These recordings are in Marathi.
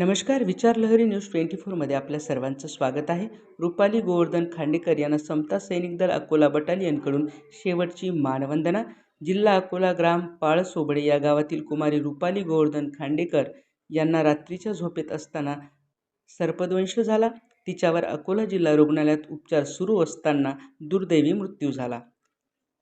नमस्कार विचारलहरी न्यूज ट्वेंटी फोरमध्ये आपल्या सर्वांचं स्वागत आहे. रुपाली गोवर्धन खांडेकर यांना समता सैनिक दल अकोला बटालियनकडून शेवटची मानवंदना. जिल्हा अकोला ग्राम पाळसोबडे या गावातील कुमारी रुपाली गोवर्धन खांडेकर यांना रात्रीच्या झोपेत असताना सर्पदंश झाला. तिच्यावर अकोला जिल्हा रुग्णालयात उपचार सुरू असताना दुर्दैवी मृत्यू झाला.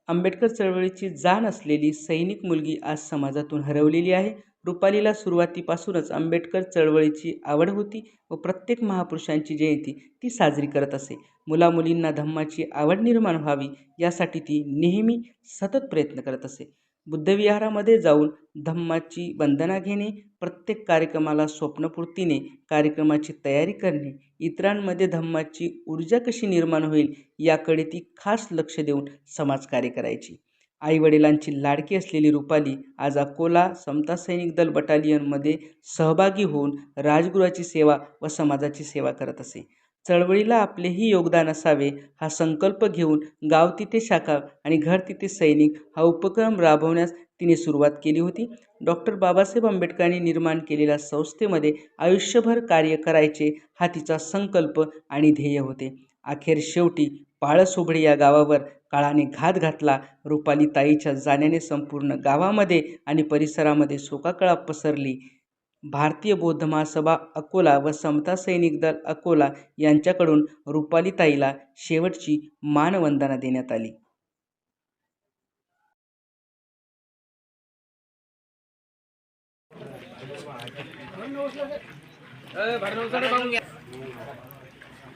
आंबेडकर चळवळीची जाण असलेली सैनिक मुलगी आज समाजातून हरवलेली आहे. रुपालीला सुरुवातीपासूनच आंबेडकर चळवळीची आवड होती व प्रत्येक महापुरुषांची जयंती ती साजरी करत असे. मुलामुलींना धम्माची आवड निर्माण व्हावी यासाठी ती नेहमी सतत प्रयत्न करत असे. बुद्धविहारामध्ये जाऊन धम्माची वंदना घेणे प्रत्येक कार्यक्रमाला स्वप्नपूर्तीने कार्यक्रमाची तयारी करणे इतरांमध्ये धम्माची ऊर्जा कशी निर्माण होईल याकडे ती खास लक्ष देऊन समाजकार्य करायची. आईवडिलांची लाडकी असलेली रुपाली आज अकोला समता सैनिक दल बटालियनमध्ये सहभागी होऊन राजगुरूची सेवा व समाजाची सेवा करत असे. चळवळीला आपलेही योगदान असावे हा संकल्प घेऊन गाव तिथे शाखा आणि घर तिथे सैनिक हा उपक्रम राबवण्यास तिने सुरुवात केली होती. डॉक्टर बाबासाहेब आंबेडकरांनी निर्माण केलेल्या संस्थेमध्ये आयुष्यभर कार्य करायचे हा तिचा संकल्प आणि ध्येय होते. अखेर शेवटी पाळसोबडे या गावावर काळाने घात घातला. रुपाली ताईच्या जाण्याने संपूर्ण गावामध्ये आणि परिसरामध्ये शोकाकळा पसरली. भारतीय बौद्ध महासभा अकोला व समता सैनिक दल अकोला यांच्याकडून रुपाली ताईला शेवटची मानवंदना देण्यात आली.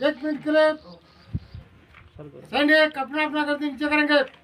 एक मिनट के लिए सैनिक अपना अपना करते नीचे करेंगे